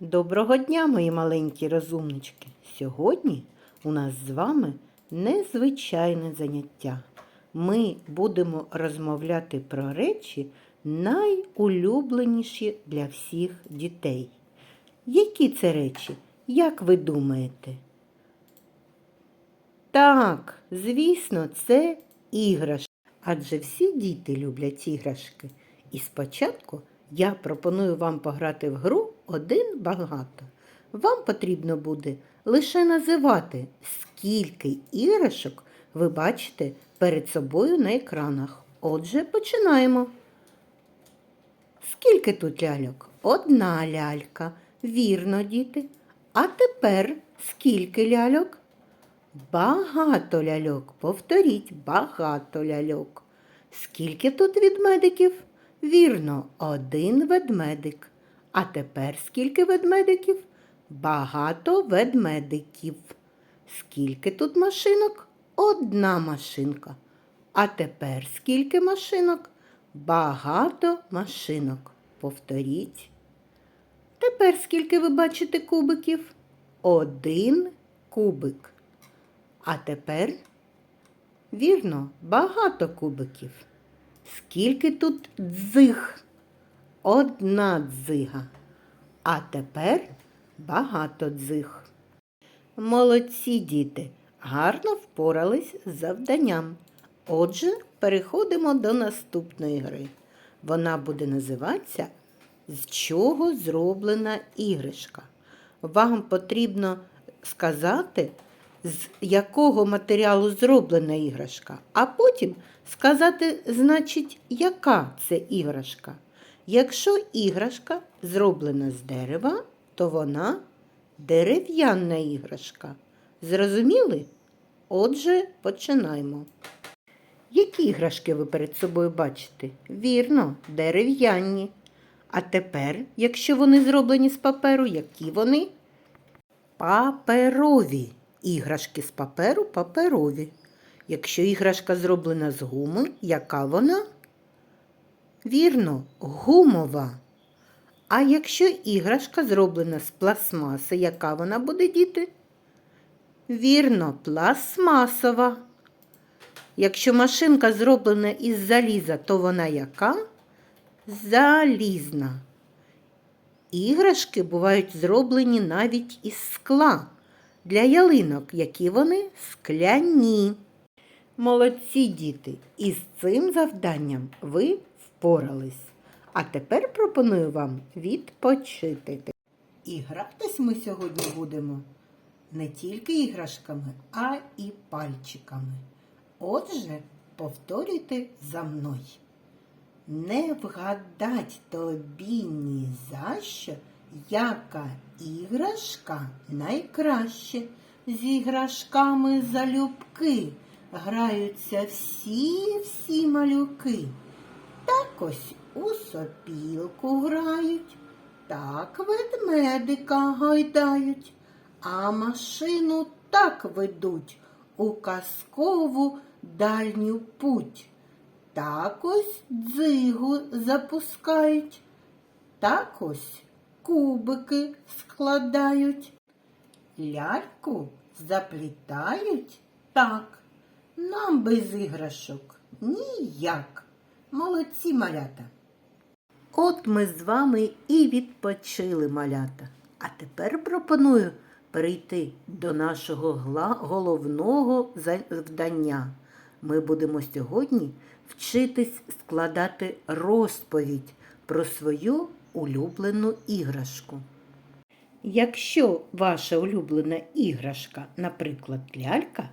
Доброго дня, мої маленькі розумнички! Сьогодні у нас з вами незвичайне заняття. Ми будемо розмовляти про речі найулюбленіші для всіх дітей. Які це речі? Як ви думаєте? Так, звісно, це іграшки. Адже всі діти люблять іграшки. І спочатку я пропоную вам пограти в гру один багато. Вам потрібно буде лише називати, скільки іграшок ви бачите перед собою на екранах. Отже, починаємо. Скільки тут ляльок? Одна лялька. Вірно, діти. А тепер скільки ляльок? Багато ляльок. Повторіть, багато ляльок. Скільки тут ведмедиків? Вірно, один ведмедик. А тепер скільки ведмедиків? Багато ведмедиків. Скільки тут машинок? Одна машинка. А тепер скільки машинок? Багато машинок. Повторіть. Тепер скільки ви бачите кубиків? Один кубик. А тепер, вірно, багато кубиків. Скільки тут дзиг? Одна дзига. А тепер багато дзиг. Молодці діти, гарно впорались з завданням. Отже, переходимо до наступної гри. Вона буде називатися З чого зроблена іграшка. Вам потрібно сказати, з якого матеріалу зроблена іграшка, а потім сказати, значить, яка це іграшка. Якщо іграшка зроблена з дерева, то вона дерев'яна іграшка. Зрозуміли? Отже, починаємо. Які іграшки ви перед собою бачите? Вірно, дерев'яні. А тепер, якщо вони зроблені з паперу, які вони? Паперові. Іграшки з паперу паперові. Якщо іграшка зроблена з гуми, яка вона? Вірно, гумова. А якщо іграшка зроблена з пластмаси, яка вона буде діти? Вірно, пластмасова. Якщо машинка зроблена із заліза, то вона яка? Залізна. Іграшки бувають зроблені навіть із скла. Для ялинок, які вони скляні. Молодці діти, і з цим завданням ви впорались. А тепер пропоную вам відпочити. І гратись ми сьогодні будемо не тільки іграшками, а і пальчиками. Отже, повторюйте за мною. Не вгадать тобі ні за що, яка іграшка найкраще. З іграшками залюбки граються всі-всі малюки. Так ось у сопілку грають, так ведмедика гайдають, а машину так ведуть у казкову дальню путь. Так ось дзигу запускають, так ось кубики складають, ляльку заплітають так. Нам без іграшок ніяк. Молодці малята. От ми з вами і відпочили малята. А тепер пропоную перейти до нашого головного завдання. Ми будемо сьогодні вчитись складати розповідь про свою улюблену іграшку. Якщо ваша улюблена іграшка, наприклад, лялька,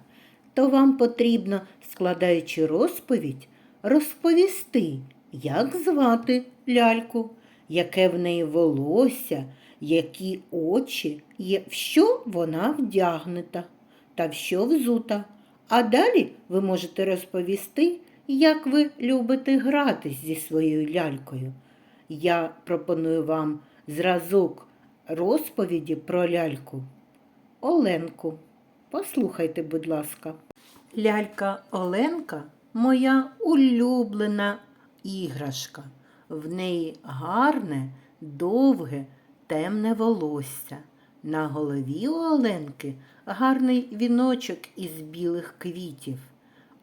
то вам потрібно, складаючи розповідь, розповісти, як звати ляльку, яке в неї волосся, які очі, є, в що вона вдягнута та в що взута. А далі ви можете розповісти, як ви любите гратись зі своєю лялькою. Я пропоную вам зразок розповіді про ляльку Оленку. Послухайте, будь ласка. Лялька Оленка моя улюблена іграшка. В неї гарне, довге темне волосся. На голові у Оленки гарний віночок із білих квітів.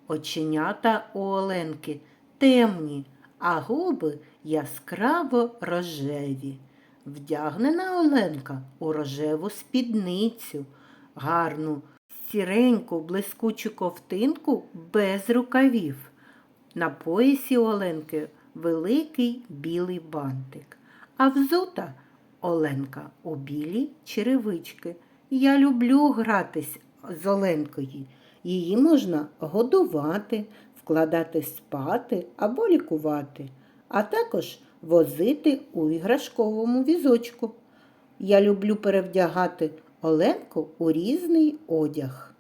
Оченята у Оленки темні, а губи яскраво рожеві. Вдягнена Оленка у рожеву спідницю, гарну сіреньку блискучу ковтинку без рукавів. На поясі Оленки великий білий бантик, а взута Оленка у білі черевички. Я люблю гратись з Оленкою. Її можна годувати, вкладати спати або лікувати, а також возити у іграшковому візочку. Я люблю перевдягати Оленку у різний одяг.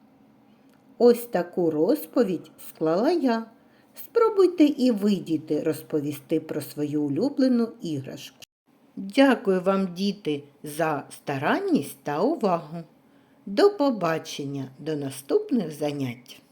Ось таку розповідь склала я. Спробуйте і ви, діти, розповісти про свою улюблену іграшку. Дякую вам, діти, за старанність та увагу. До побачення, до наступних занять.